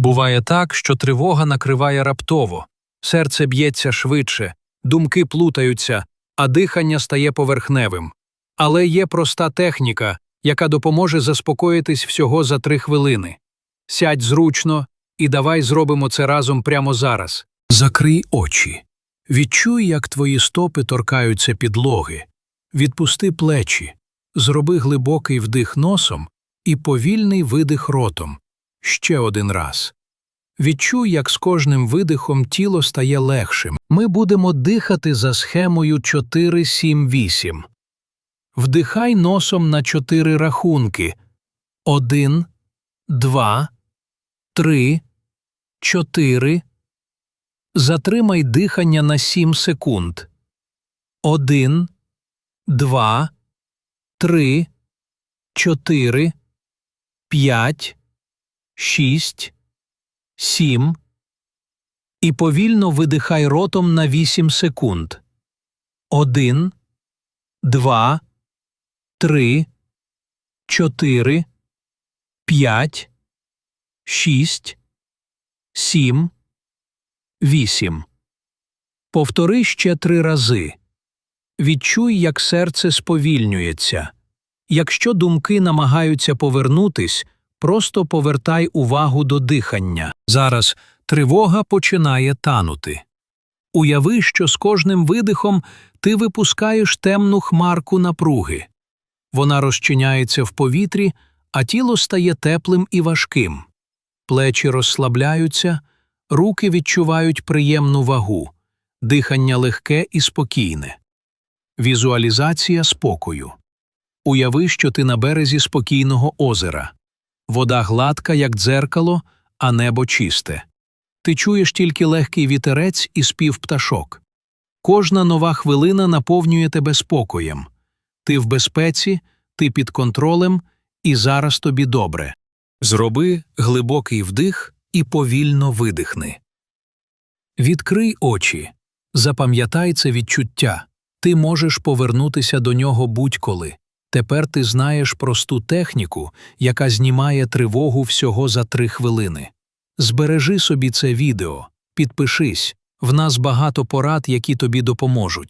Буває так, що тривога накриває раптово, серце б'ється швидше, думки плутаються, а дихання стає поверхневим. Але є проста техніка, яка допоможе заспокоїтись всього за три хвилини. Сядь зручно і давай зробимо це разом прямо зараз. Закрий очі. Відчуй, як твої стопи торкаються підлоги. Відпусти плечі. Зроби глибокий вдих носом і повільний видих ротом. Ще один раз. Відчуй, як з кожним видихом тіло стає легшим. Ми будемо дихати за схемою 4-7-8. Вдихай носом на чотири рахунки. Один, два, три, чотири. Затримай дихання на 7 секунд. Один, два, три, чотири, п'ять, шість, сім. І повільно видихай ротом на 8 секунд. Один, два, три, чотири, п'ять, шість, сім, вісім. Повтори ще три рази. Відчуй, як серце сповільнюється. Якщо думки намагаються повернутись, просто повертай увагу до дихання. Зараз тривога починає танути. Уяви, що з кожним видихом ти випускаєш темну хмарку напруги. Вона розчиняється в повітрі, а тіло стає теплим і важким. Плечі розслабляються, руки відчувають приємну вагу, дихання легке і спокійне. Візуалізація спокою. Уяви, що ти на березі спокійного озера. Вода гладка, як дзеркало, а небо чисте. Ти чуєш тільки легкий вітерець і спів пташок. Кожна нова хвилина наповнює тебе спокоєм. Ти в безпеці, ти під контролем, і зараз тобі добре. Зроби глибокий вдих і повільно видихни. Відкрий очі. Запам'ятай це відчуття. Ти можеш повернутися до нього будь-коли. Тепер ти знаєш просту техніку, яка знімає тривогу всього за три хвилини. Збережи собі це відео, підпишись, в нас багато порад, які тобі допоможуть.